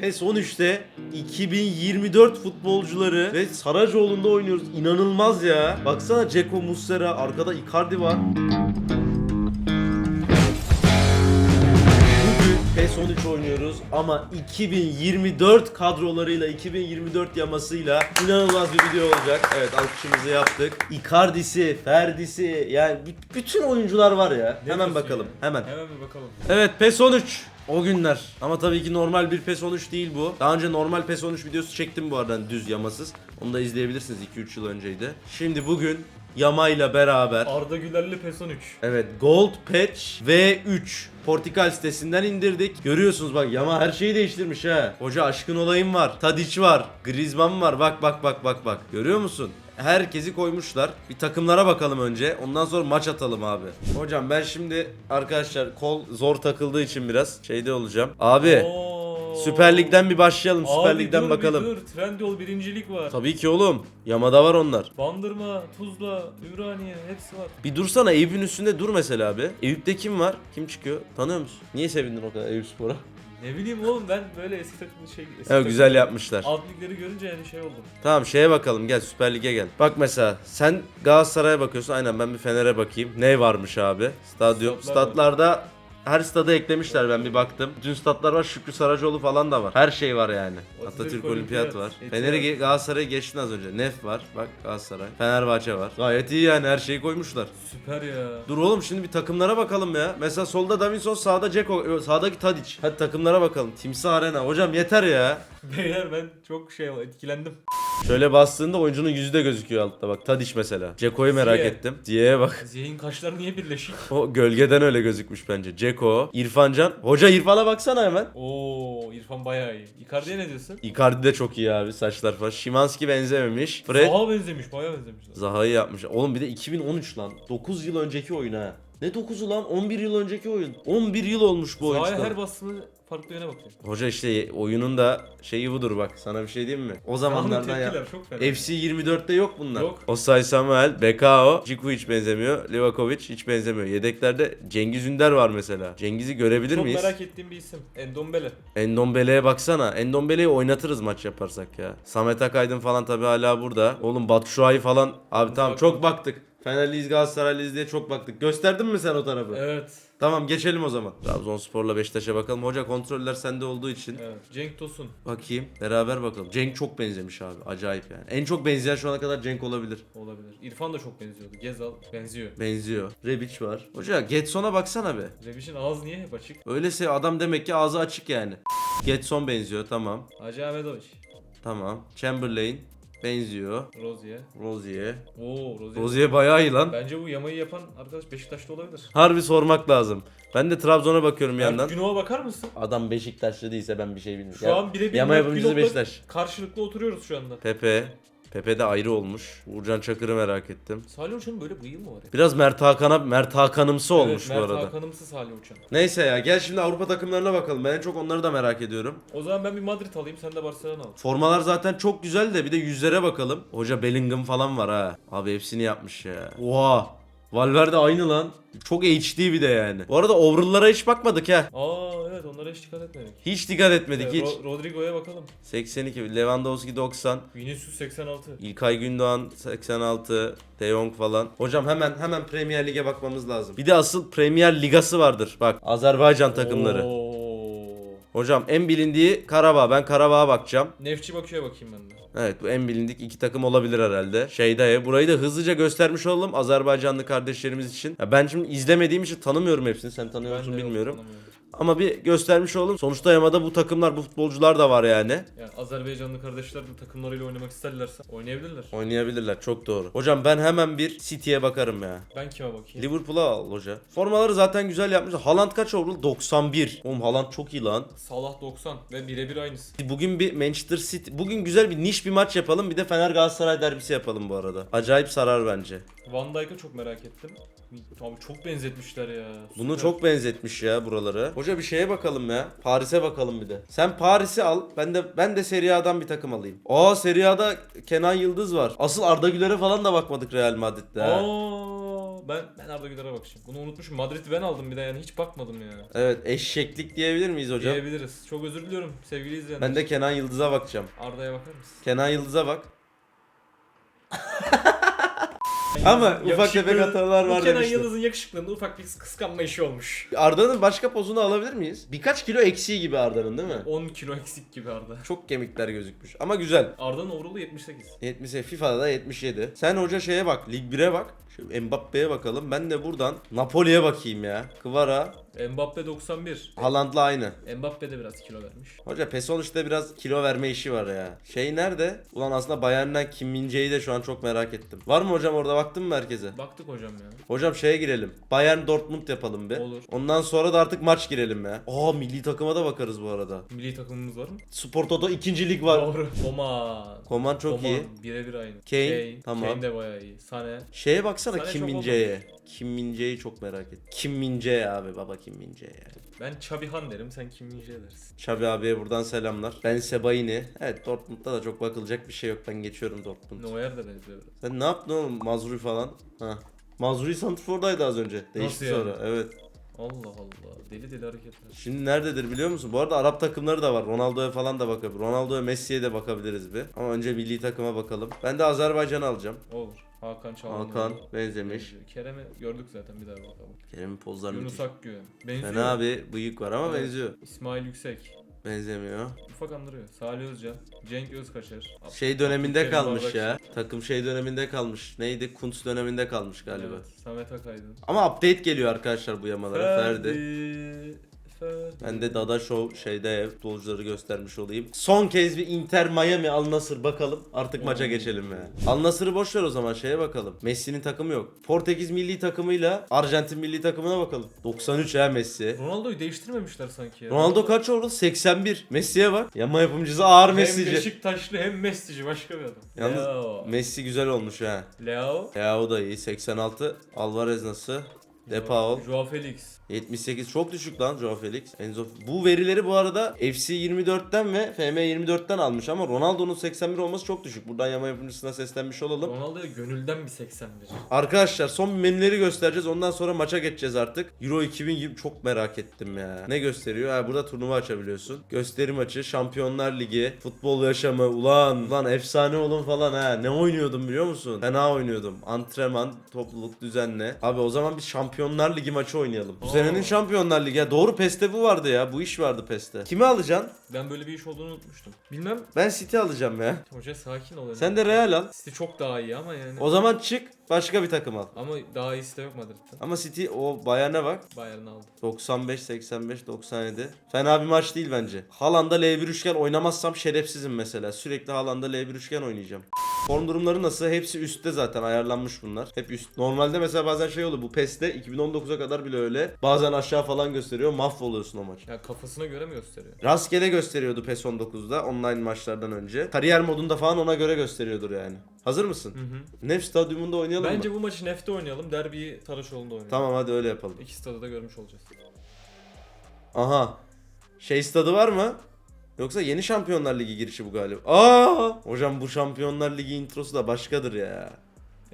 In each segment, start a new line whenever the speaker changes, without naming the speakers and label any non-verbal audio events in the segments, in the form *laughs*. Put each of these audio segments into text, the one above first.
PES 13'te 2024 futbolcuları ve Saracoğlu'nda oynuyoruz. İnanılmaz ya. Baksana Ceko Muslera, arkada Icardi var. PES 13 oynuyoruz ama 2024 kadrolarıyla, 2024 yamasıyla inanılmaz bir video olacak. Evet alkışımızı yaptık. Icardi'si, Ferdi'si yani bü- bütün oyuncular var ya.
Ne
Hemen
diyorsun
bakalım.
ya?
Hemen.
Hemen bir bakalım.
Evet PES 13. O günler. Ama tabii ki normal bir PES 13 değil bu. Daha önce normal PES 13 videosu çektim bu arada hani düz yamasız. Onu da izleyebilirsiniz 2-3 yıl önceydi. Şimdi bugün yamayla beraber
Arda Güler'li PES 13.
Evet Gold Patch V3 Portikal sitesinden indirdik. Görüyorsunuz bak Yama her şeyi değiştirmiş ha. Hoca aşkın olayım var. Tadic var. Griezmann var. Bak bak bak bak bak. Görüyor musun? Herkesi koymuşlar. Bir takımlara bakalım önce. Ondan sonra maç atalım abi. Hocam ben şimdi arkadaşlar kol zor takıldığı için biraz şeyde olacağım. Abi
Oo.
Süper Lig'den bir başlayalım. Süper
Abi
Lig'den
dur,
bakalım.
Bir dur. Trendyol birincilik var.
Tabii ki oğlum. Yamada var onlar.
Bandırma, Tuzla, Ümraniye hepsi var.
Bir dursana Eyüp'ün üstünde dur mesela abi. Eyüp'te kim var? Kim çıkıyor? Tanıyor musun? Niye sevindin o kadar Eyüp Spor'a?
Ne bileyim oğlum ben böyle eski takımlı şey... Eski
Evet güzel yapmışlar.
Alt ligleri görünce yani şey oldum.
Tamam şeye bakalım gel Süper Lig'e gel. Bak mesela sen Galatasaray'a bakıyorsun aynen ben bir Fener'e bakayım. Ne varmış abi? Stadyum.
Statlar.
Statlarda her stada eklemişler ben bir baktım. Dün statlar var Şükrü Saracoğlu falan da var. Her şey var yani.
Atatürk
Atatürk
Olimpiyat,
Olimpiyat var. Fener'i Galatasaray'ı geçtin az önce. Nef var. Bak Galatasaray. Fenerbahçe var. Gayet iyi yani her şeyi koymuşlar.
Süper ya.
Dur oğlum şimdi bir takımlara bakalım ya. Mesela solda Davinson, sağda Ceko, sağdaki Tadic. Hadi takımlara bakalım. Timsah Arena. Hocam yeter ya.
Beyler ben çok şey etkilendim.
Şöyle bastığında oyuncunun yüzü de gözüküyor altta bak. Tadic mesela. Ceko'yu merak
Ziye.
ettim. Ziye'ye bak. *laughs*
Ziyeh'in kaşları niye birleşik?
O gölgeden öyle gözükmüş bence. Ceko, İrfancan. Hoca İrfan'a baksana hemen.
Oo İrfan bayağı iyi. Icardi'ye ne diyorsun?
Icardi de çok iyi abi saçlar falan. Şimanski benzememiş. Fred
Zaha benzemiş, bayağı benzemiş.
Zaha'yı yapmış. Oğlum bir de 2013 lan. 9 yıl önceki oyun ha. Ne 9'u lan? 11 yıl önceki oyun. 11 yıl olmuş bu.
Zaha'ya
çıkalı.
her bastığını farklı yöne bakıyor.
Hoca işte oyunun da şeyi budur bak. Sana bir şey diyeyim mi? O zamanlardan ya.
çok fena.
FC 24'te yok bunlar.
Yok.
Osay Samuel, Bekao, Ciku hiç benzemiyor. Livakovic hiç benzemiyor. Yedeklerde Cengiz Ünder var mesela. Cengiz'i görebilir
Çok
miyiz?
merak ettiğim bir isim. Endombele.
Endombele'ye baksana. Endombele'yi oynatırız maç yaparsak ya. Samet Akaydın falan tabi hala burada. Oğlum Batshuayi falan. Abi tamam çok baktık. Fenerliyiz Galatasaraylıyız diye çok baktık. Gösterdin mi sen o tarafı?
Evet.
Tamam geçelim o zaman. Trabzonspor'la Beşiktaş'a bakalım. Hoca kontroller sende olduğu için.
Evet. Cenk Tosun
Bakayım. Beraber bakalım. Cenk çok benzemiş abi. Acayip yani. En çok benzeyen şu ana kadar Cenk olabilir.
olabilir. İrfan da çok benziyordu. Gezal benziyor.
Benziyor. Rebic var. Hoca Getson'a baksana be.
Rebiş'in ağzı niye hep açık?
Öylese adam demek ki ağzı açık yani. Getson benziyor tamam.
Hacı Ahmetoviç.
Tamam. Chamberlain benziyor.
Rozier.
Rozier.
Oo Rozier.
Rozier bayağı iyi lan.
Bence bu yamayı yapan arkadaş Beşiktaş'ta olabilir.
Harbi sormak lazım. Ben de Trabzon'a bakıyorum bir yandan.
Günok'a bakar mısın?
Adam Beşiktaşlı değilse ben bir şey bilmiyorum.
Şu an birebir
Yama
Mert
yapımcısı Beşiktaş.
Karşılıklı oturuyoruz şu anda.
Pepe. Pepe de ayrı olmuş. Uğurcan Çakır'ı merak ettim.
Salih Uçan'ın böyle bıyığı mı var ya?
Biraz Mert Hakan'a Mert Hakan'ımsı olmuş bu
Mert
arada.
Hakan'ımsı Salih Uçan.
Neyse ya gel şimdi Avrupa takımlarına bakalım. Ben en çok onları da merak ediyorum.
O zaman ben bir Madrid alayım sen de Barcelona al.
Formalar zaten çok güzel de bir de yüzlere bakalım. Hoca Bellingham falan var ha. Abi hepsini yapmış ya. Oha. Valverde aynı lan. Çok HD bir de yani. Bu arada overall'lara hiç bakmadık ha.
Aa evet onlara hiç dikkat etmedik.
Hiç dikkat etmedik hiç.
Ro- Rodrigo'ya bakalım.
82, Lewandowski 90,
Vinicius 86.
İlkay Gündoğan 86, De Jong falan. Hocam hemen hemen Premier Lig'e bakmamız lazım. Bir de asıl Premier Ligası vardır. Bak Azerbaycan takımları.
Oo.
Hocam en bilindiği Karabağ. Ben Karabağ'a bakacağım.
Nefçi bakıyor bakayım ben de.
Evet bu en bilindik iki takım olabilir herhalde. Şeyde burayı da hızlıca göstermiş olalım Azerbaycanlı kardeşlerimiz için. Ya ben şimdi izlemediğim için tanımıyorum hepsini. Sen tanıyor musun bilmiyorum.
anlamıyorum.
Ama bir göstermiş olalım. Sonuçta Yamada bu takımlar, bu futbolcular da var yani.
Yani Azerbaycanlı kardeşler bu takımlarıyla oynamak isterlerse oynayabilirler.
Oynayabilirler çok doğru. Hocam ben hemen bir City'ye bakarım ya.
Ben kime bakayım?
Liverpool'a al hoca. Formaları zaten güzel yapmış. Haaland kaç overall? 91. Oğlum Haaland çok iyi lan.
Salah 90 ve birebir aynısı.
Bugün bir Manchester City, bugün güzel bir niş bir maç yapalım. Bir de Fener Galatasaray derbisi yapalım bu arada. Acayip sarar bence.
Van Dijk'a çok merak ettim. Abi çok benzetmişler ya.
Bunu
Süper.
çok benzetmiş ya buraları. Hoca bir şeye bakalım ya. Paris'e bakalım bir de. Sen Paris'i al. Ben de ben de Serie A'dan bir takım alayım. Aa Serie A'da Kenan Yıldız var. Asıl Arda Güler'e falan da bakmadık Real Madrid'de. ha.
Aa, Ben ben Arda Güler'e bakacağım. Bunu unutmuşum. Madrid'i ben aldım bir de yani hiç bakmadım ya.
Evet eşeklik diyebilir miyiz hocam?
Diyebiliriz. Çok özür diliyorum sevgili izleyenler.
Ben de Kenan Yıldız'a bakacağım.
Arda'ya bakar mısın?
Kenan Yıldız'a bak. *laughs* Ama ufak
Yakışıklı-
tefek hatalar
Bu
var
Kenan
demiştim.
Yıldız'ın yakışıklığında ufak bir kıskanma işi olmuş.
Arda'nın başka pozunu alabilir miyiz? Birkaç kilo eksiği gibi Arda'nın değil mi?
10 kilo eksik gibi Arda.
Çok kemikler gözükmüş ama güzel.
Arda'nın overall'u 78.
70 FIFA'da da 77. Sen hoca şeye bak, Lig 1'e bak. Şu Mbappe'ye bakalım. Ben de buradan Napoli'ye bakayım ya. Kvara,
Mbappe 91.
Haaland'la aynı.
Mbappe de biraz kilo vermiş.
Hoca PES 13'te biraz kilo verme işi var ya. Şey nerede? Ulan aslında Bayern'den Kim Min-jae'yi de şu an çok merak ettim. Var mı hocam orada baktın mı merkeze?
Baktık hocam ya.
Hocam şeye girelim. Bayern Dortmund yapalım bir.
Olur.
Ondan sonra da artık maç girelim ya. Aa milli takıma da bakarız bu arada.
Milli takımımız var mı?
Spor Toto 2. lig var.
Doğru. Koman.
Koman çok
Koman,
iyi.
Birebir aynı.
Kane, tamam.
Kane de bayağı iyi. Sane.
Şeye baksana
Sana
Kim
çok
Min-jae'ye. Kim Min-jae'yi çok merak et. Kim Min-jae abi baba Kim Min-jae ya.
Ben Çabihan derim sen Kim Min-jae dersin.
Xabi abiye buradan selamlar. Ben Sebaini. Evet Dortmund'da da çok bakılacak bir şey yok. Ben geçiyorum Dortmund.
Neuer de benziyor.
Sen ne yaptın oğlum Mazrui falan? Ha. Mazrui Santrfor'daydı az önce. Değişti
yani?
sonra. Evet.
Allah Allah. Deli deli hareketler.
Şimdi nerededir biliyor musun? Bu arada Arap takımları da var. Ronaldo'ya falan da bakabilir. Ronaldo'ya Messi'ye de bakabiliriz bir. Ama önce milli takıma bakalım. Ben de Azerbaycan'ı alacağım.
Olur. Hakan Çalhanoğlu.
Hakan benzemiş.
Benziyor. Kerem'i gördük zaten bir daha bakalım.
Kerem'in pozlarını
Yunus
müthiş.
Akgün. Benziyor.
Fena abi bıyık var ama
Evet.
benziyor.
İsmail Yüksek.
Benzemiyor.
Ufak andırıyor. Salih Özcan. Cenk Özkaçar.
Şey döneminde
Abdülkerim
kalmış
Bardakçı.
ya. Takım şey döneminde kalmış. Neydi? Kuntz döneminde kalmış galiba.
Evet, Samet Akaydın.
Ama update geliyor arkadaşlar bu yamalara. Ferdi.
Ferdi.
Ben de Dada Show şeyde futbolcuları göstermiş olayım. Son kez bir Inter Miami Al Nassr bakalım. Artık maça
Oo.
geçelim ya. Al Nassr'ı boş ver o zaman şeye bakalım. Messi'nin takımı yok. Portekiz milli takımıyla Arjantin milli takımına bakalım. 93 ha Messi.
Ronaldo'yu değiştirmemişler sanki ya.
Ronaldo kaç oldu? 81. Messi'ye bak. Yama yapımcısı ağır
hem
Messi'ci.
Beşiktaşlı hem Messi'ci başka bir adam.
Yalnız
Leo.
Messi güzel olmuş ha.
Leo.
Ya o da iyi. 86. Alvarez nasıl? De Paul.
Joao Felix.
78 çok düşük lan Joao Felix. Enzo bu verileri bu arada FC 24'ten ve FM 24'ten almış ama Ronaldo'nun 81 olması çok düşük. Buradan yama yapımcısına seslenmiş olalım.
Ronaldo'ya gönülden bir 81.
Arkadaşlar son menüleri göstereceğiz. Ondan sonra maça geçeceğiz artık. Euro 2020 çok merak ettim ya. Ne gösteriyor? Ha, burada turnuva açabiliyorsun. Gösteri maçı, Şampiyonlar Ligi, futbol yaşamı. Ulan, ulan efsane olun falan ha. Ne oynuyordum biliyor musun? Fena oynuyordum. Antrenman, topluluk düzenle. Abi o zaman bir Şampiyonlar Ligi maçı oynayalım. Bu senenin Şampiyonlar Ligi. Ya doğru PES'te bu vardı ya. Bu iş vardı PES'te. Kimi alacaksın?
Ben böyle bir iş olduğunu unutmuştum. Bilmem.
Ben City alacağım ya.
Hoca sakin ol.
Sen de Real al.
City çok daha iyi ama yani.
O zaman çık başka bir takım al.
Ama daha iyisi de yok Madrid'den.
Ama City o Bayern'e bak.
Bayern aldı.
95, 85, 97. Fena bir maç değil bence. Haaland'da L1 üçgen oynamazsam şerefsizim mesela. Sürekli Haaland'da L1 üçgen oynayacağım. Form durumları nasıl? Hepsi üstte zaten ayarlanmış bunlar. Hep üst. Normalde mesela bazen şey oluyor bu PES'te 2019'a kadar bile öyle. Bazen aşağı falan gösteriyor. Mahvoluyorsun o maç.
Ya kafasına göre mi gösteriyor?
Rastgele gösteriyordu PES 19'da online maçlardan önce. Kariyer modunda falan ona göre gösteriyordur yani. Hazır mısın?
Hı hı.
Nef stadyumunda oynayalım
Bence
mı?
bu maçı Nef'te oynayalım. Derbiyi Taraşoğlu'nda oynayalım.
Tamam hadi öyle yapalım.
İki stadı da görmüş olacağız.
Aha. Şey stadı var mı? Yoksa yeni Şampiyonlar Ligi girişi bu galiba. Aa! Hocam bu Şampiyonlar Ligi introsu da başkadır ya.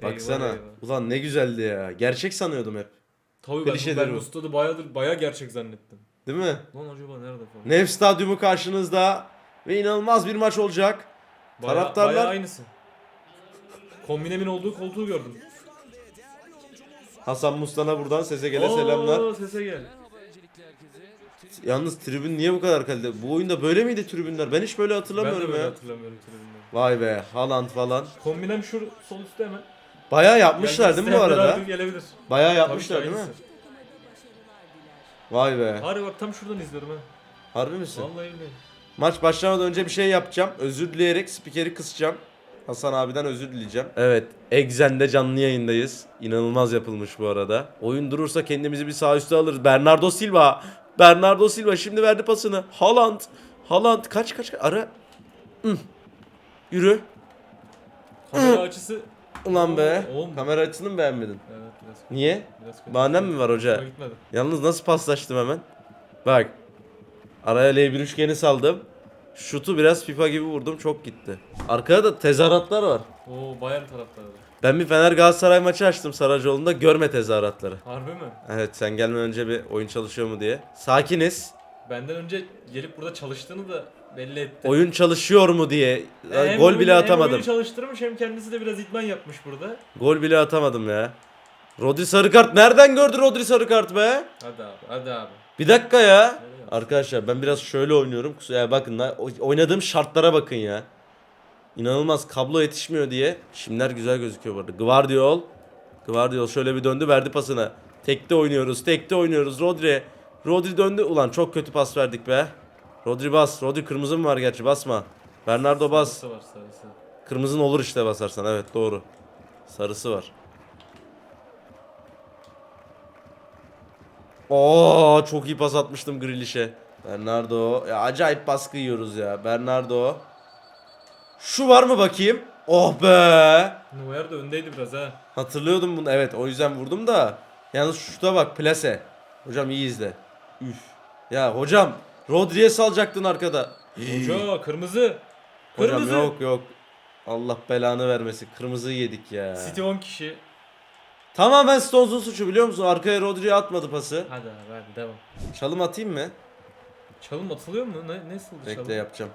Baksana.
Eyvah, eyvah.
Ulan ne güzeldi ya. Gerçek sanıyordum hep.
Tabii ben,
Klişedir
ben
bu.
bu stadı bayağıdır, bayağı gerçek zannettim.
Değil mi?
Lan acaba nerede falan?
Nef Stadyumu karşınızda. Ve inanılmaz bir maç olacak.
Bayağı,
Taraftarlar-
Bayağı aynısı. Kombinemin olduğu koltuğu gördüm.
Hasan Mustan'a buradan sese gele
Oo,
selamlar.
Sese gel.
Yalnız tribün niye bu kadar kaliteli? Bu oyunda böyle miydi tribünler? Ben hiç böyle
Ben de
hatırlamıyorum
böyle
ya.
hatırlamıyorum tribünden.
Vay be Haaland falan.
Kombinem şu sol üstte hemen.
Bayağı yapmışlar değil mi bu
isteyenler
arada?
artık Gelebilir.
Bayağı
Tabii
yapmışlar
ki
değil mi?
aynısı.
Vay be.
Harbi bak tam şuradan izliyorum ha.
Harbi misin?
Vallahi öyle.
Maç başlamadan önce bir şey yapacağım. Özür dileyerek spikeri kısacağım. Hasan abiden özür dileyeceğim. Evet, Exen'de canlı yayındayız. İnanılmaz yapılmış bu arada. Oyun durursa kendimizi bir sağ üstte alırız. Bernardo Silva. Bernardo Silva şimdi verdi pasını. Haaland. Haaland kaç kaç kaç. ara. Hı. Yürü.
Kamera açısı.
Ulan be.
Oğlum.
Kamera açısını mı beğenmedin?
Evet biraz.
Niye?
Biraz kötü.
Bahanem mi var hoca?
Hoşuma gitmedi.
Yalnız nasıl paslaştım hemen? Bak. Araya L1 üçgeni saldım. Şutu biraz FIFA gibi vurdum çok gitti. Arkada da tezahüratlar var.
Oo Bayern taraftarı.
Ben bir Fener Galatasaray maçı açtım Saracoğlu'nda görme tezahüratları.
Harbi mi?
Evet sen gelmeden önce bir oyun çalışıyor mu diye. Sakiniz.
Benden önce gelip burada çalıştığını da belli etti.
Oyun çalışıyor mu diye.
E, hem
Gol
oyunu-
bile
Hem
atamadım.
oyunu çalıştırmış hem kendisi de biraz idman yapmış burada.
Gol bile atamadım ya. Rodri sarı kart. Nereden gördü Rodri sarı kart be?
Hadi abi hadi abi.
Bir dakika ya. Arkadaşlar ben biraz şöyle oynuyorum. Ya bakın la, oynadığım şartlara bakın ya. İnanılmaz kablo yetişmiyor diye. Şimdiler güzel gözüküyor bu arada. Gvardiol. Gvardiol şöyle bir döndü verdi pasını. Tekte oynuyoruz. Tekte oynuyoruz. Rodri. Rodri döndü. Ulan çok kötü pas verdik be. Rodri bas. Rodri kırmızı mı var gerçi basma. Bernardo bas.
Sarısı var sarısı.
Kırmızın olur işte basarsan. Evet doğru. Sarısı var. Oo çok iyi pas atmıştım Grealish'e. Bernardo. Ya acayip baskı yiyoruz ya. Bernardo. Şu var mı bakayım? Oh be.
Neuer de öndeydi biraz ha.
Hatırlıyordum bunu. Evet o yüzden vurdum da. Yalnız şuta bak plase. Hocam iyi izle. Üf. Ya hocam Rodri'ye salacaktın arkada.
Hoca kırmızı.
Hocam
Kırmızı.
yok yok. Allah belanı vermesin. Kırmızıyı yedik ya.
City 10 kişi.
Tamamen Stones'un suçu biliyor musun? Arkaya Rodri'ye atmadı pası.
Hadi abi hadi devam.
Çalım atayım mı?
Çalım atılıyor mu? Ne, nasıl çalım?
Bekle yapacağım.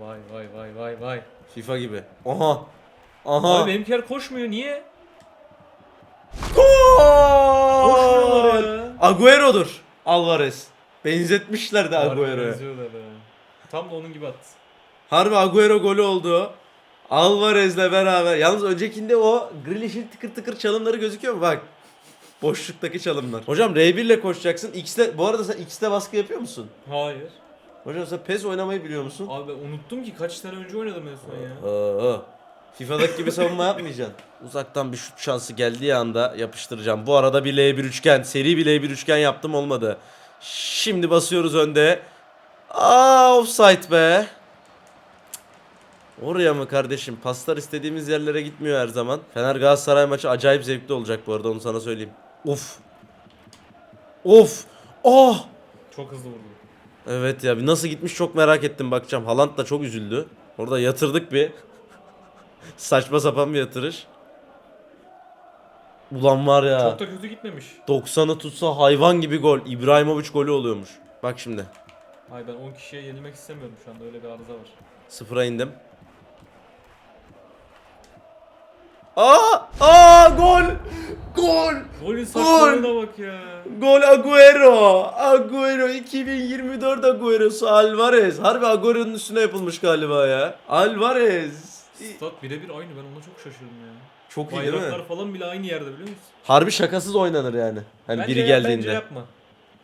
Vay vay vay vay vay.
FIFA gibi. Aha. Aha.
Abi benimkiler koşmuyor niye?
Gol!
Koşmuyorlar ya.
Agüero'dur. Alvarez. Benzetmişler de Agüero'ya.
benziyorlar ha. Tam da onun gibi attı.
Harbi Agüero golü oldu. Alvarez'le beraber. Yalnız öncekinde o Grealish'in tıkır tıkır çalımları gözüküyor mu? Bak. Boşluktaki çalımlar. Hocam R1 ile koşacaksın. X'te, bu arada sen X'te baskı yapıyor musun?
Hayır.
Hocam sen PES oynamayı biliyor musun?
Abi ben unuttum ki kaç sene önce oynadım en son ya.
Aa, FIFA'daki gibi savunma yapmayacaksın. *laughs* Uzaktan bir şut şansı geldiği anda yapıştıracağım. Bu arada bir L1 üçgen, seri bir L1 üçgen yaptım olmadı. Şimdi basıyoruz önde. Aa offside be. Oraya mı kardeşim? Paslar istediğimiz yerlere gitmiyor her zaman. Fener Galatasaray maçı acayip zevkli olacak bu arada onu sana söyleyeyim. Of. Of. Oh.
Çok hızlı vurdu.
Evet ya nasıl gitmiş çok merak ettim bakacağım. Haaland da çok üzüldü. Orada yatırdık bir. *laughs* Saçma sapan bir yatırış. Ulan var ya.
Çok da kötü gitmemiş.
90'ı tutsa hayvan gibi gol. İbrahimovic golü oluyormuş. Bak şimdi.
Ay ben 10 kişiye yenilmek istemiyorum şu anda öyle bir arıza var.
Sıfıra indim. Aa! Aa gol! Gol!
Golün saçmalığına bak ya.
Gol Agüero. Agüero 2024 Agüero'su Alvarez. Harbi Agüero'nun üstüne yapılmış galiba ya. Alvarez.
Stat birebir aynı ben ona çok şaşırdım ya.
Çok iyi değil mi?
Bayraklar falan bile aynı yerde biliyor musun?
Harbi şakasız oynanır yani. Hani
Bence
biri
yap,
geldiğinde.
Bence yapma.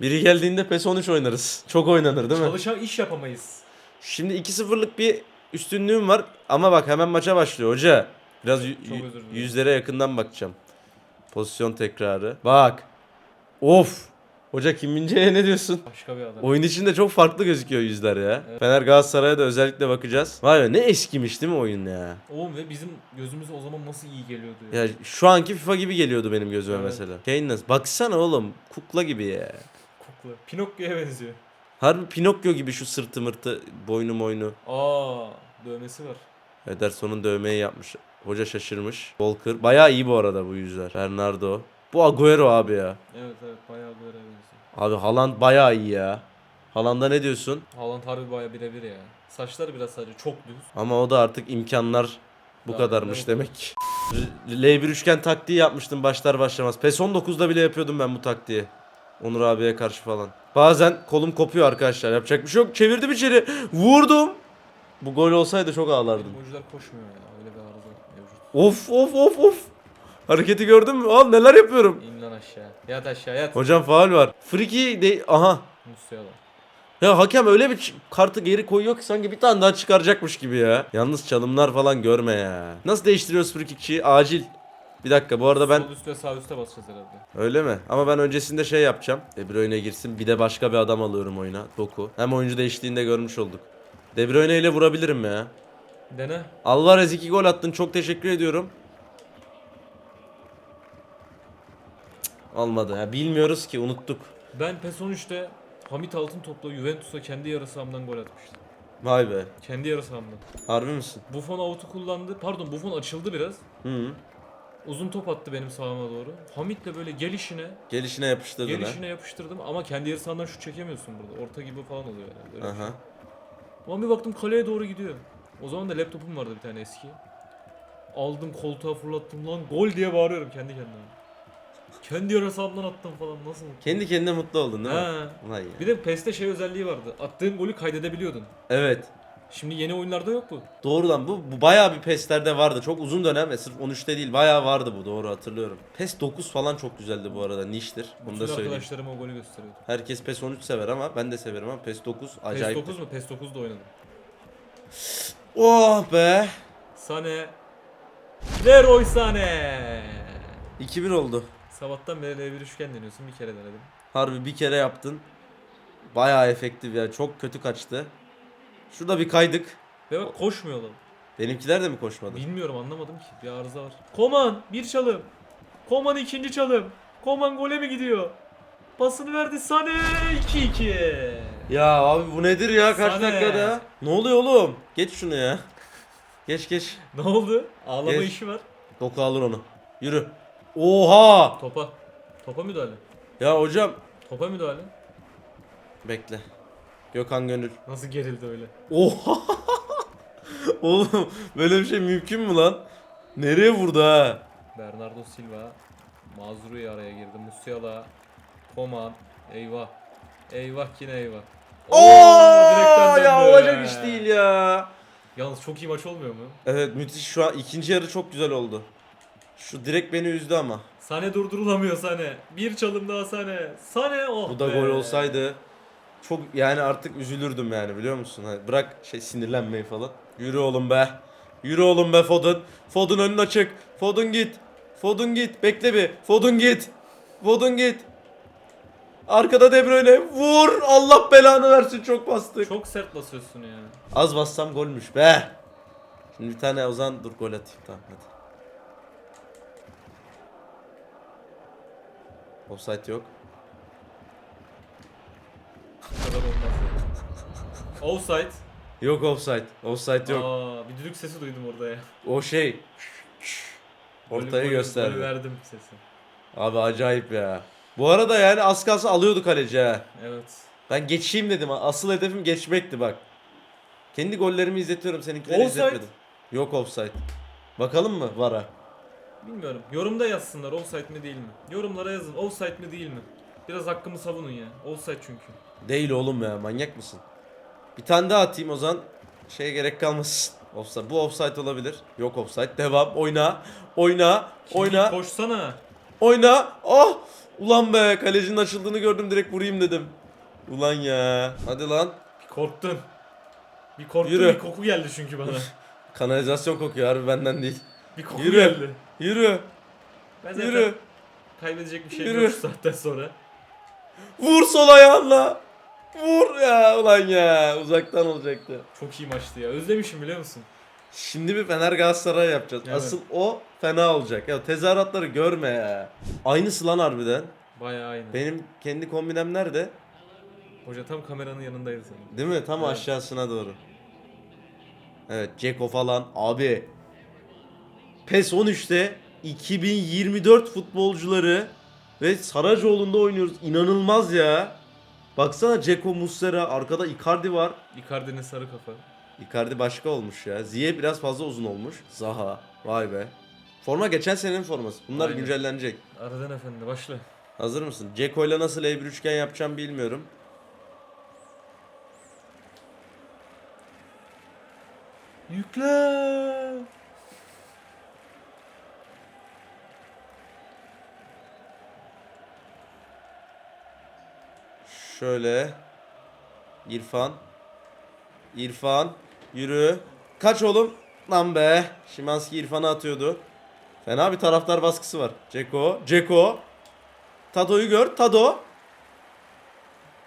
Biri geldiğinde PES 13 oynarız. Çok oynanır değil mi?
Çalışan iş yapamayız.
Şimdi 2-0'lık bir üstünlüğüm var ama bak hemen maça başlıyor hoca. Biraz
Çok özür dilerim.
yüzlere yakından bakacağım. Pozisyon tekrarı. Bak. Of. Hoca Kim Min-jae'ye ne diyorsun?
Başka bir adam.
Oyun içinde çok farklı gözüküyor yüzler ya. Fener Galatasaray'a da özellikle bakacağız. Vay be ne eskimiş değil mi oyun ya?
Oğlum ve bizim gözümüze o zaman nasıl iyi geliyordu ya.
Ya şu anki FIFA gibi geliyordu benim gözüme
Evet.
mesela. Kane nasıl? Baksana oğlum kukla gibi ya.
Koklu. Pinokyo'ya benziyor.
Harbi Pinokyo gibi şu sırtı mırtı boynu moynu.
Aa, dövmesi var.
Ederson'un dövmeyi yapmış. Hoca şaşırmış. Walker. Bayağı iyi bu arada bu yüzler. Bernardo. Bu Agüero abi ya.
Evet evet bayağı böyle benziyor.
Abi Haaland bayağı iyi ya. Haaland'a ne diyorsun?
Haaland harbi bayağı birebir ya. Saçları biraz sadece çok düz.
Ama o da artık imkanlar bu
Daha
kadarmış demek. L1 üçgen taktiği yapmıştım başlar başlamaz. PES 19'da bile yapıyordum ben bu taktiği. Onur abiye karşı falan. Bazen kolum kopuyor arkadaşlar. Yapacak bir şey yok. Çevirdim içeri. Vurdum. Bu gol olsaydı çok ağlardım.
Oyuncular koşmuyor ya. Öyle bir.
Of of of of. Hareketi gördün mü? Al neler yapıyorum.
İn lan aşağı. Yat aşağı yat.
Hocam faul var. Friki de aha.
Musiala.
Ya hakem öyle bir kartı geri koyuyor ki sanki bir tane daha çıkaracakmış gibi ya. Yalnız çalımlar falan görme ya. Nasıl değiştiriyoruz frikikçiyi? Acil. Bir dakika bu arada ben
Sol üst ve sağ üste basacağız herhalde.
öyle mi? Ama ben öncesinde şey yapacağım. De Bruyne girsin bir de başka bir adam alıyorum oyuna. Doku. Hem oyuncu değiştiğinde görmüş olduk. De Bruyne ile vurabilirim ya.
Dene.
Alvarez 2 gol attın çok teşekkür ediyorum. Cık, Olmadı ya bilmiyoruz ki unuttuk.
Ben PES 13'te Hamit Altıntop'la Juventus'a kendi yarı sahamdan gol atmıştım.
Vay be.
Kendi yarı sahamda.
Harbi misin?
Buffon out'u kullandı. Pardon Buffon açıldı biraz.
Hı.
Uzun top attı benim sağıma doğru. Hamit'le böyle gelişine,
Gelişine yapıştırdın
gelişine yapıştırdım ama kendi yarı sahamdan şut çekemiyorsun burada. Orta gibi falan oluyor herhalde. Öyle
ha.
bir şey.
Aha.
Ama bir baktım kaleye doğru gidiyor. O zaman da laptopum vardı bir tane eski. Aldım koltuğa fırlattım lan gol diye bağırıyorum kendi kendime. Kendi yarı sahamdan attım falan nasıl?
Kendi kendine mutlu oldun değil mi?
Ha.
Ulan ya.
Bir de PES'te şey özelliği vardı. Attığın golü kaydedebiliyordun.
Evet.
Şimdi yeni oyunlarda yok bu.
Doğrudan bu, bu bayağı bir PES'lerde vardı. Çok uzun dönem ve sırf 13'te değil bayağı vardı bu doğru hatırlıyorum. PES 9 falan çok güzeldi bu arada niştir. Bunu da
Bütün
söyleyeyim.
arkadaşlarıma o golü gösteriyordu.
Herkes PES 13 sever ama ben de severim ama PES 9 acayip.
PES 9 mu? PES 9'da oynadım.
Oh be.
Sane. Leroy Sane.
2-1 oldu.
Sabahtan beri L1 üçgen deniyorsun bir kere denedim.
Harbi bir kere yaptın. Bayağı efektif ya. Çok kötü kaçtı. Şurada bir kaydık.
Ve bak koşmuyorlar.
Benimkiler de mi koşmadı?
Bilmiyorum anlamadım ki. Bir arıza var. Koman bir çalım. Koman ikinci çalım. Koman gole mi gidiyor? Pasını verdi Sane 2-2.
Ya abi bu nedir ya kaç
Sane.
dakikada? Ne oluyor oğlum? Geç şunu ya. Geç geç.
Ne oldu? Ağlama
Geç.
işi var.
Doku alır onu. Yürü. Oha!
Topa. Topa müdahale.
Ya hocam.
Topa müdahale.
Bekle. Gökhan Gönül.
Nasıl gerildi öyle?
Oha! *laughs* Oğlum böyle bir şey mümkün mü lan? Nereye vurdu ha?
Bernardo Silva. Mazrui araya girdi. Musiala. Koman. Eyvah. Eyvah yine eyvah.
Oo! Ya olacak iş değil ya.
Yalnız çok iyi maç olmuyor mu?
Evet müthiş şu an ikinci yarı çok güzel oldu. Şu direkt beni üzdü ama.
Sane durdurulamıyor Sane. Bir çalım daha Sane. Sane oh
Bu da
be.
gol olsaydı çok yani artık üzülürdüm yani biliyor musun? Hani bırak şey sinirlenmeyi falan. Yürü oğlum be. Yürü oğlum be Foden. Foden önün açık. Foden git. Foden git. Bekle bir. Foden git. Foden git. Arkada De Bruyne. Vur. Allah belanı versin çok bastık.
Çok sert basıyorsun ya.
Az bassam golmüş be. Şimdi bir tane Ozan dur gol atayım tamam hadi. Offside yok.
Bu kadar olmaz. Offside.
Yok offside. Offside yok.
Aa, bir düdük sesi duydum orada ya.
O şey
Golü-
ortaya
golü-
gösterdi.
golü verdim sesi.
Abi acayip ya. Bu arada yani az kalsın alıyordu kaleci ha.
Evet.
Ben geçeyim dedim. Asıl hedefim geçmekti bak. Kendi gollerimi izletiyorum seninkileri
Offside.
izletmedim. Yok offside. Bakalım mı VAR'a?
Bilmiyorum. Yorumda yazsınlar offside mi değil mi? Yorumlara yazın offside mi değil mi? Biraz hakkımı savunun ya. Offside çünkü.
Değil oğlum ya manyak mısın? Bir tane daha atayım o zaman. Şeye gerek kalmasın. Offside. Bu offside olabilir. Yok offside. Devam. Oyna. Oyna. Oyna.
Koşsana.
Oyna. Oh! Ulan be kalecinin açıldığını gördüm direkt vurayım dedim. Ulan ya. Hadi lan.
Bir korktun. Bir korktun
Yürü.
bir koku geldi çünkü bana. *laughs*
Kanalizasyon kokuyor harbi benden değil.
Bir koku
Yürü.
geldi.
Yürü.
Ben zaten
Yürü.
kaybedecek bir şey
Yürü.
yok şu saatten sonra.
Vur sol ayağınla. Vur ya ulan ya. Uzaktan olacaktı.
Çok iyi maçtı ya. Özlemişim biliyor musun?
Şimdi bir Fener Galatasaray yapacağız.
Evet.
Asıl o fena olacak. Ya tezahüratları görme ya. Aynısı lan harbiden.
Bayağı aynı.
Benim kendi kombinem nerede?
Hoca tam kameranın yanındaydı senin.
Değil mi? Tam
Evet.
aşağısına doğru. Evet, Ceko falan. Abi. PES 13'te 2024 futbolcuları ve Saracoğlu'nda oynuyoruz. İnanılmaz ya. Baksana Ceko Muslera, arkada Icardi var.
Icardi'nin sarı kafa.
Icardi başka olmuş ya. Ziye biraz fazla uzun olmuş. Zaha. Vay be. Forma geçen senenin forması. Bunlar
Aynen.
güncellenecek.
Aradan efendi başla.
Hazır mısın? Ceko ile nasıl E1 üçgen yapacağım bilmiyorum.
Yükle.
Şöyle. İrfan. İrfan. Yürü. Kaç oğlum? Lan be. Şimanski İrfan'a atıyordu. Fena bir taraftar baskısı var. Ceko. Ceko. Tado'yu gör. Tado.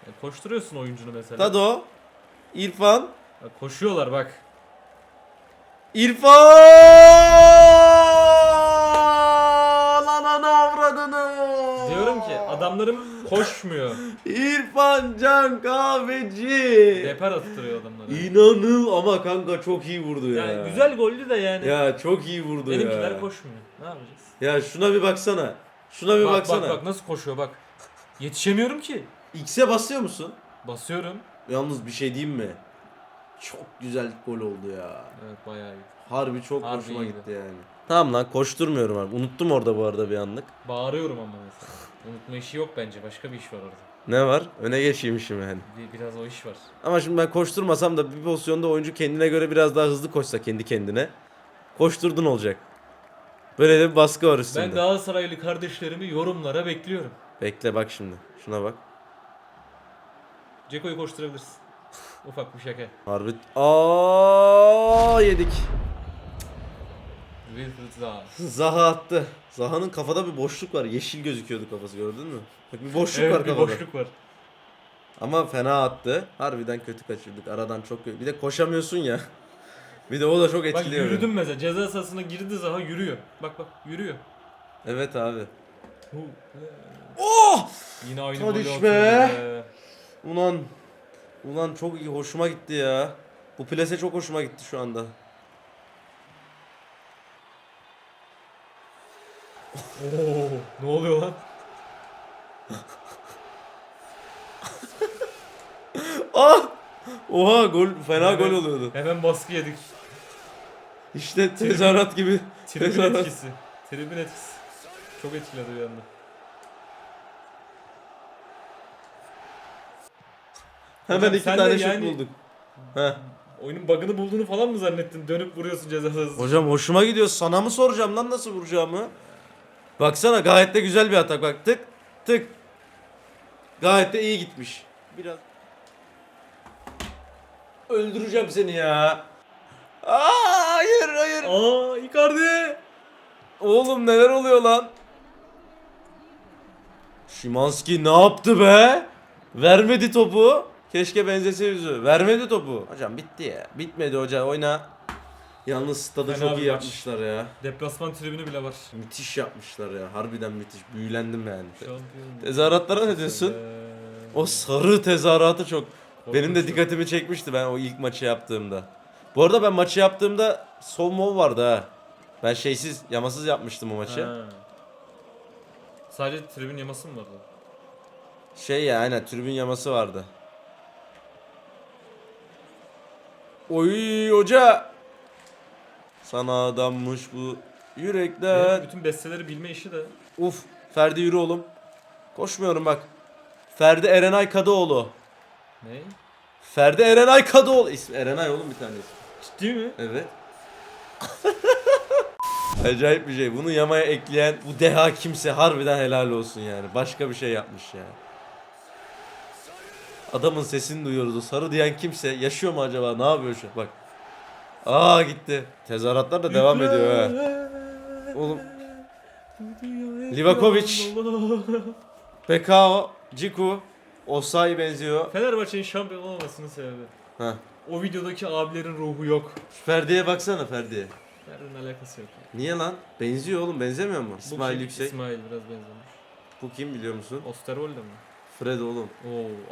Ya koşturuyorsun oyuncunu mesela.
Tado. İrfan.
Ya koşuyorlar bak.
İrfan!
Adamlarım koşmuyor.
İrfan Can Kahveci.
Deper attırıyor adamları.
İnanıl ama kanka çok iyi vurdu ya.
Yani güzel gollü de yani.
Ya çok iyi vurdu
Benimkiler
ya.
koşmuyor. Ne yapacağız?
Ya şuna bir baksana. Şuna bir
bak
baksana.
bak bak nasıl koşuyor bak. Yetişemiyorum ki.
X'e basıyor musun?
Basıyorum.
Yalnız bir şey diyeyim mi? Çok güzel gol oldu ya.
Evet bayağı iyi.
Harbi çok
Harbi
hoşuma
iyiydi.
gitti yani. Tamam lan koşturmuyorum abi. Unuttum orada bu arada bir anlık.
Bağırıyorum ama mesela. Unutma işi yok bence. Başka bir iş var orada.
Ne var? Öne geçeymişim yani.
Bir, biraz o iş var.
Ama şimdi ben koşturmasam da bir pozisyonda oyuncu kendine göre biraz daha hızlı koşsa kendi kendine. Koşturdun olacak. Böyle de bir baskı var üstünde.
Ben Galatasaraylı kardeşlerimi yorumlara bekliyorum.
Bekle bak şimdi. Şuna bak.
Ceko'yu koşturabilirsin. *laughs* Ufak bir şaka.
Harbi. Aa yedik.
Wilfried Zaha.
Zaha attı. Zaha'nın kafada bir boşluk var. Yeşil gözüküyordu kafası gördün mü? Bak bir boşluk var
Evet bir
kafada.
boşluk var.
Ama fena attı. Harbiden kötü kaçırdık. Aradan çok kötü. Bir de koşamıyorsun ya. *laughs* Bir de o da çok
Bak
etkiliyor. beni.
yürüdüm mesela. Ceza sahasına girdi Zaha yürüyor. Bak bak yürüyor.
Evet abi. Oh!
Yine aynı golü
be. Ulan. Ulan çok iyi. Hoşuma gitti ya. Bu plase çok hoşuma gitti şu anda.
Oo, ne oluyor lan? *laughs*
Ah! Oha gol fena
Evet.
gol oluyordu.
Hemen baskı yedik.
İşte tezahürat gibi.
Tribün
Tezahürat.
etkisi. Tribün etkisi. Çok etkiledi bir anda.
Hemen
Hocam
iki tane şut
yani-
bulduk. Heh.
Oyunun bug'ını bulduğunu falan mı zannettin? Dönüp vuruyorsun ceza sahası.
Hocam hoşuma gidiyor. Sana mı soracağım lan nasıl vuracağımı? Baksana gayet de güzel bir atak bak. Tık tık. Gayet de iyi gitmiş. Biraz. Öldüreceğim seni ya. Aa, hayır hayır.
Aa Icardi!
Oğlum neler oluyor lan? Şimanski ne yaptı be? Vermedi topu. Keşke benzese yüzü. Vermedi topu. Hocam bitti ya. Bitmedi hoca oyna. Yalnız stadı
Fena
çok
bir
iyi
maç.
yapmışlar ya.
Deplasman tribünü bile var.
Müthiş yapmışlar ya. Harbiden müthiş. Büyülendim yani.
Şampiyon.
Tezahüratlara ne diyorsun?
Ee,
O sarı tezahüratı çok. Benim de
korkunç.
dikkatimi çekmişti ben o ilk maçı yaptığımda. Bu arada ben maçı yaptığımda sol mov vardı ha. Ben şeysiz, yamasız yapmıştım o maçı.
Ha. Sadece tribün yaması mı vardı?
Şey ya aynen tribün yaması vardı. Oy hoca. Sana adammış bu
Benim
yürekler.
bütün besteleri bilme işi de.
Uf Ferdi yürü oğlum. Koşmuyorum bak. Ferdi Erenay Kadıoğlu.
Ne?
Ferdi Erenay Kadıoğlu. İsmi Erenay oğlum bir tanesi.
Ciddi mi?
Evet. *laughs* Acayip bir şey. Bunu yamaya ekleyen bu deha kimse harbiden helal olsun yani. Başka bir şey yapmış ya. Adamın sesini duyuyoruz. O sarı diyen kimse yaşıyor mu acaba? Ne yapıyor şu? an? Bak. Aa gitti. Tezahüratlar da devam ediyor ha. Oğlum. Livakovic. Pekao, Ciku, Osay benziyor.
Fenerbahçe'nin şampiyon olmamasının sebebi.
Ha.
O videodaki abilerin ruhu yok.
Ferdi'ye baksana Ferdi'ye.
Nereden alakası yok.
Niye lan? Benziyor oğlum benzemiyor mu?
Bu
İsmail
kim?
Yüksek.
İsmail biraz benzemiş.
Bu kim biliyor musun?
Osterwolde mi?
Fred oğlum.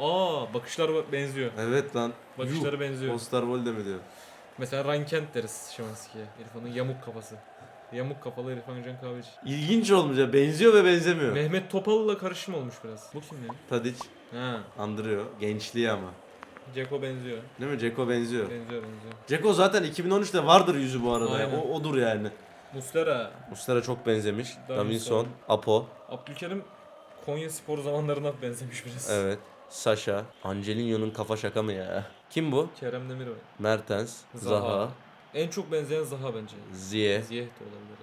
Oo, aa bakışlar ba- benziyor.
Evet lan.
Bakışları benziyor.
Osterwolde mi diyor?
Mesela Rankent deriz Şimanski'ye. İrfan'ın yamuk kafası. Yamuk kafalı İrfan Can Kahveci.
İlginç olmuş ya. Benziyor ve benzemiyor.
Mehmet Topal'la karışım olmuş biraz. Bu kim ya?
Tadic
Ha,
andırıyor. Gençliği ama.
Ceko benziyor.
Değil mi? Ceko benziyor.
Benziyor benziyor.
Ceko zaten 2013'te vardır yüzü bu arada.
Aynen.
O odur yani.
Muslera.
Mustara çok benzemiş.
Davinson.
Davinson, Apo.
Abdülkerim Konya Spor zamanlarına benzemiş biraz.
Evet. Sasha. Angelinho'nun kafa şaka mı ya? Kim bu?
Kerem Demiroy.
Mertens, Zaha,
Zaha. En çok benzeyen Zaha bence.
Ziye,
Ziyeh de olabilir.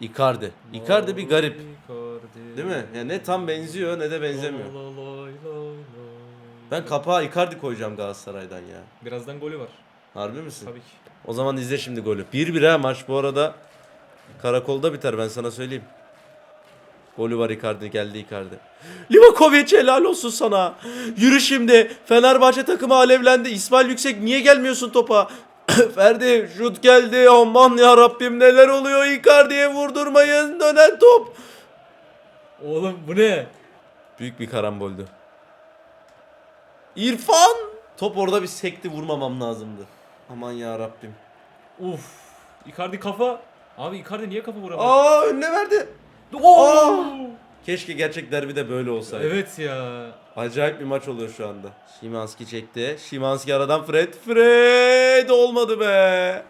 yani.
Icardi. Icardi bir garip.
Icardi.
Değil mi? Yani ne tam benziyor ne de benzemiyor.
La la lay lay lay.
Ben kapağa Icardi koyacağım Galatasaray'dan ya.
Birazdan golü var.
Harbi misin?
Tabii ki.
O zaman izle şimdi golü. 1-1 ha maç bu arada. Karakolda biter ben sana söyleyeyim. Golü var Icardi geldi Icardi. Livakovic helal olsun sana. Yürü şimdi. Fenerbahçe takımı alevlendi. İsmail Yüksek niye gelmiyorsun topa? *coughs* Ferdi şut geldi. Aman ya Rabbim neler oluyor? Icardi'ye vurdurmayın. Dönen top.
Oğlum bu ne?
Büyük bir karamboldü. İrfan! Top orada bir sekti vurmamam lazımdı. Aman ya Rabbim.
Uf. Icardi kafa. Abi Icardi niye kafa vuramıyor?
Aa önüne verdi.
Oo!
Aa! Keşke gerçek derbide böyle olsaydı.
Evet ya.
Acayip bir maç oluyor şu anda. Şimanski çekti. Şimanski aradan Fred. Fred olmadı be.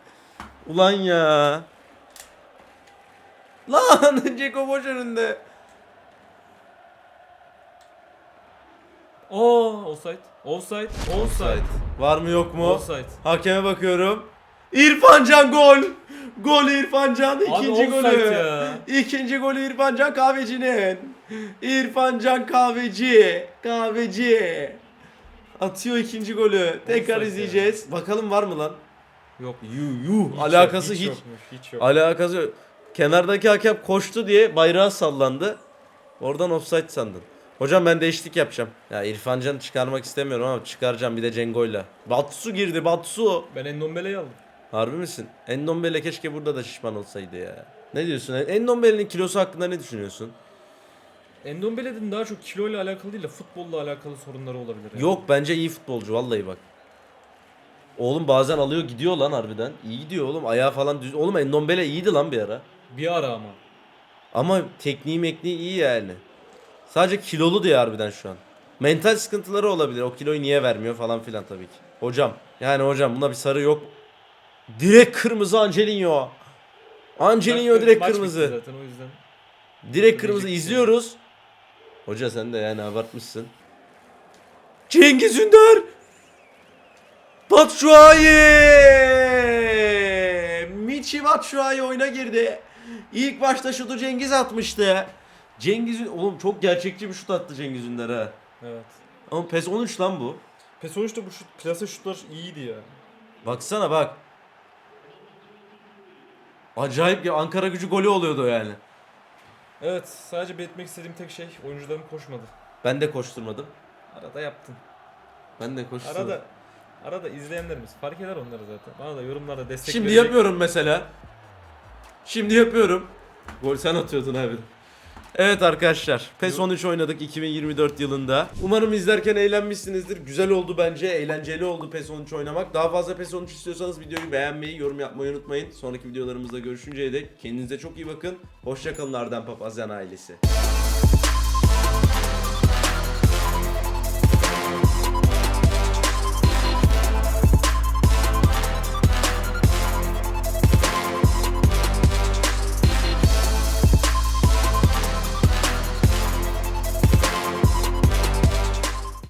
Ulan ya. Lan *laughs* Ceko boş önünde.
Aa, offside. Offside. Offside.
Var mı yok mu?
Offside.
Hakeme bakıyorum. İrfan Can gol. Gol İrfan Can ikinci golü.
ya.
İkinci golü İrfan Can Kahveci'nin. İrfan Can Kahveci. Kahveci. Atıyor ikinci golü. Tekrar
Offside
izleyeceğiz. Bakalım var mı lan?
Yok.
Yuh yuh.
Hiç
Alakası
yok,
hiç.
yokmuş, hiç yok.
Alakası yok. Kenardaki hakem koştu diye bayrağı sallandı. Oradan offside sandın. Hocam ben değişiklik yapacağım. Ya İrfan Can'ı çıkarmak istemiyorum ama çıkaracağım bir de Cengo'yla. Batsu girdi Batsu.
Ben Endombele'yi aldım.
Harbi misin? Endombele keşke burada da şişman olsaydı ya. Ne diyorsun? Endombele'nin kilosu hakkında ne düşünüyorsun?
Endombele'nin daha çok kiloyla alakalı değil de futbolla alakalı sorunları olabilir. yani.
Yok bence iyi futbolcu vallahi bak. Oğlum bazen alıyor gidiyor lan harbiden. İyi gidiyor oğlum. Ayağı falan düz. Oğlum Endombele iyiydi lan bir ara.
Bir ara ama.
Ama tekniği mekniği iyi yani. Sadece kilolu diye harbiden şu an. Mental sıkıntıları olabilir. O kiloyu niye vermiyor falan filan tabii ki. Hocam. Yani hocam buna bir sarı yok. Direkt kırmızı. Angelino
Dakika-
direkt kırmızı.
Zaten o yüzden.
Direkt kırmızı izliyoruz. Hoca sen de yani abartmışsın. Cengiz Ünder. Batshuayi. Michi Batshuayi oyuna girdi. İlk başta şutu Cengiz atmıştı. Cengiz oğlum çok gerçekçi bir şut attı Cengiz Ünder ha.
Evet.
Ama PES 13 lan bu.
PES 13'te bu şut, plase şutlar iyiydi ya.
Baksana bak. Acayip ya Ankara gücü golü oluyordu yani.
Evet sadece belirtmek istediğim tek şey oyuncuların koşmadı.
Ben de koşturmadım.
Arada yaptın.
Ben de koşturmadım.
Arada arada izleyenlerimiz fark eder onları zaten. Bana da yorumlarda destek
Şimdi
verecek.
yapıyorum mesela. Şimdi yapıyorum. Gol sen atıyordun abi. Evet arkadaşlar. PES 13 oynadık 2024 yılında. Umarım izlerken eğlenmişsinizdir. Güzel oldu bence. Eğlenceli oldu PES 13 oynamak. Daha fazla PES 13 istiyorsanız videoyu beğenmeyi, yorum yapmayı unutmayın. Sonraki videolarımızda görüşünceye dek kendinize çok iyi bakın. Hoşçakalın Arden Papazyan ailesi.